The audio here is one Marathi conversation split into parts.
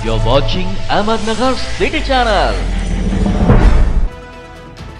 You're watching Ahmednagar City Channel.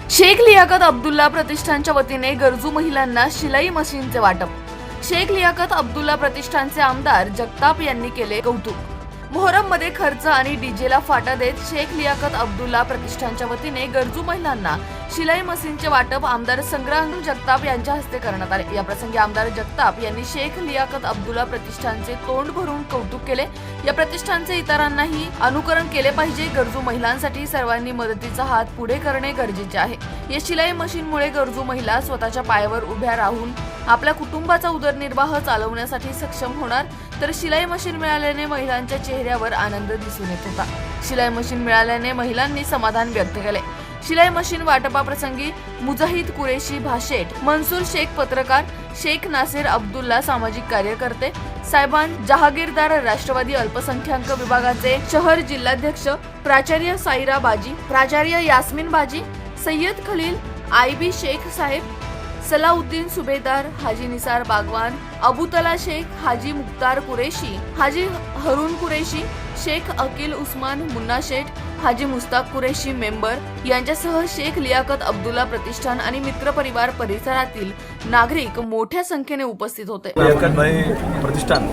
Shaikh Liaquat Abdullah प्रतिष्ठानच्या वतीने गरजू महिलांना शिलाई मशीनचे वाटप शेख लियाकत अब्दुल्ला प्रतिष्ठानचे आमदार जगताप यांनी केले कौतुक मोहरममध्ये खर्च आणि डीजेला फाटा देत शेख लियाकत अब्दुल्ला प्रतिष्ठानच्या वतीने गरजू महिलांना शिलाई मशीनचे वाटप आमदार संग्राम जगताप यांच्या हस्ते करण्यात आले. याप्रसंगी आमदार जगताप यांनी शेख लियाकत अब्दुल्ला प्रतिष्ठानचे तोंड भरून कौतुक केले. या प्रतिष्ठानचे इतरांनाही अनुकरण केले पाहिजे. गरजू महिलांसाठी सर्वांनी मदतीचा हात पुढे करणे गरजेचे आहे. या शिलाई मशीनमुळे गरजू महिला स्वतःच्या पायावर उभ्या राहून आपल्या कुटुंबाचा उदरनिर्वाह चालवण्यासाठी सक्षम होणार. तर शिलाई मशीन मिळाल्याने महिलांच्या चेहऱ्यावर आनंद दिसून येत होता. शिलाई मशीन मिळाल्याने महिलांनी समाधान व्यक्त केले. शिलाई मशीन वाटपाप्रसंगी मुजाहिद कुरेशी भाषेट मनसूर शेख पत्रकार शेख नासिर अब्दुल्ला सामाजिक कार्यकर्ते साहेबान जहागीरदार राष्ट्रवादी अल्पसंख्याक विभागाचे शहर जिल्हाध्यक्ष प्राचार्य साईरा बाजी प्राचार्य Yasmin Baji Sayyad Khalil I B Shaikh Saheb Salauddin Subhedar Haji Nisar Bagwan Abutala Shaikh Haji Mukhtar Qureshi Haji Harun Qureshi Shaikh Akil Usman Munna Shaikh Haji Mushtaq Qureshi member यांच्यासह शेख लियाकत अब्दुल्ला प्रतिष्ठान आणि मित्रपरिवार परिसरातील नागरिक मोठ्या संख्येने उपस्थित होते. भाई प्रतिष्ठान.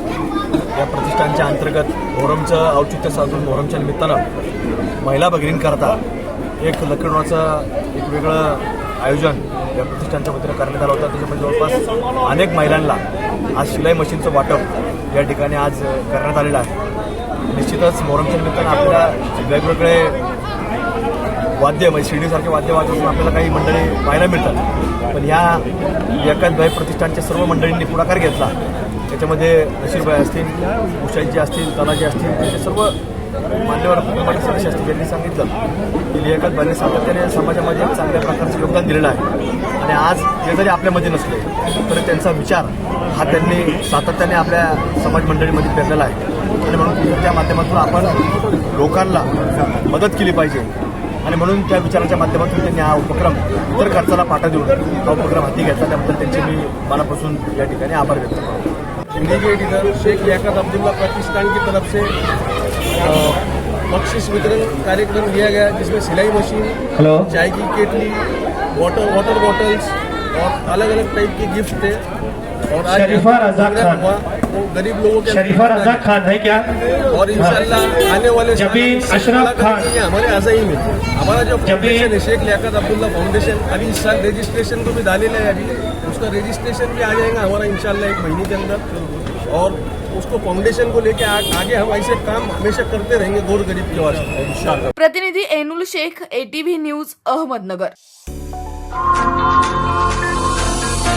या प्रतिष्ठानच्या अंतर्गत मोहरमचं औचित्य साधून मोहरमच्या निमित्तानं महिला भगिनींकरता एक लखनौचं एक वेगळं आयोजन या प्रतिष्ठानच्या वतीनं करण्यात आलं होतं. त्याच्यामध्ये जवळपास अनेक महिलांना आज शिलाई मशीनचं वाटप या ठिकाणी आज करण्यात आलेलं आहे. निश्चितच मोहरमच्या निमित्तानं आपल्याला वेगवेगळे वाद्य म्हणजे शिर्डीसारखे वाद्य वाजवून आपल्याला काही मंडळी पाहायला मिळतात. पण ह्या एकाच प्रतिष्ठानच्या सर्व मंडळींनी पुढाकार घेतला. त्याच्यामध्ये नशीरबाई असतील उषाईजी असतील तलाजी असतील असे सर्व मान्यवर कुटुंबाचे सदस्य यांनी सांगितलं की लियाकत बाईंनी सातत्याने समाजामध्ये एक चांगल्या प्रकारचं योगदान दिलेलं आहे. आणि आज ते जरी आपल्यामध्ये नसले तरी त्यांचा विचार हा त्यांनी सातत्याने आपल्या समाज मंडळीमध्ये पेरलेला आहे. आणि म्हणून त्या माध्यमातून आपण लोकांना मदत केली पाहिजे. आणि म्हणून त्या विचाराच्या माध्यमातून त्यांनी हा उपक्रम इतर खर्चाला पाठा देऊन हा उपक्रम हाती घ्यायचा त्याबद्दल त्यांचे मी मनापासून या ठिकाणी आभार व्यक्त करतो. गेट इधर शेख लियाकत अब्दुल्ला प्रतिष्ठान की तरफ से बख्शिश वितरण कार्यक्रम लिया गया जिसमें सिलाई मशीन हेलो चाय की केटली वाटर वाटर बॉटल्स और अलग अलग टाइप के गिफ्ट थे। और आज शरीफा रज़ाक प्रोग्राम खान। गरीब लोगों के शरीफा रजाक खान है क्या? और इंशाल्लाह आने वाले जबीन अशरफ खान। हमारे अजाई में। हमारा जो फाउंडेशन है शेख लियाकत अब्दुल्ला फाउंडेशन अभी इस साल रजिस्ट्रेशन को भी डालेला है अभी। उसका रजिस्ट्रेशन भी आ जाएगा हमारा इंशाल्लाह एक महीने के अंदर। और उसको फाउंडेशन को लेके आगे हम ऐसे काम हमेशा करते रहेंगे गोर गरीब के वास्ते इंशाल्लाह। प्रतिनिधी Enul Shaikh ATV news Ahmednagar.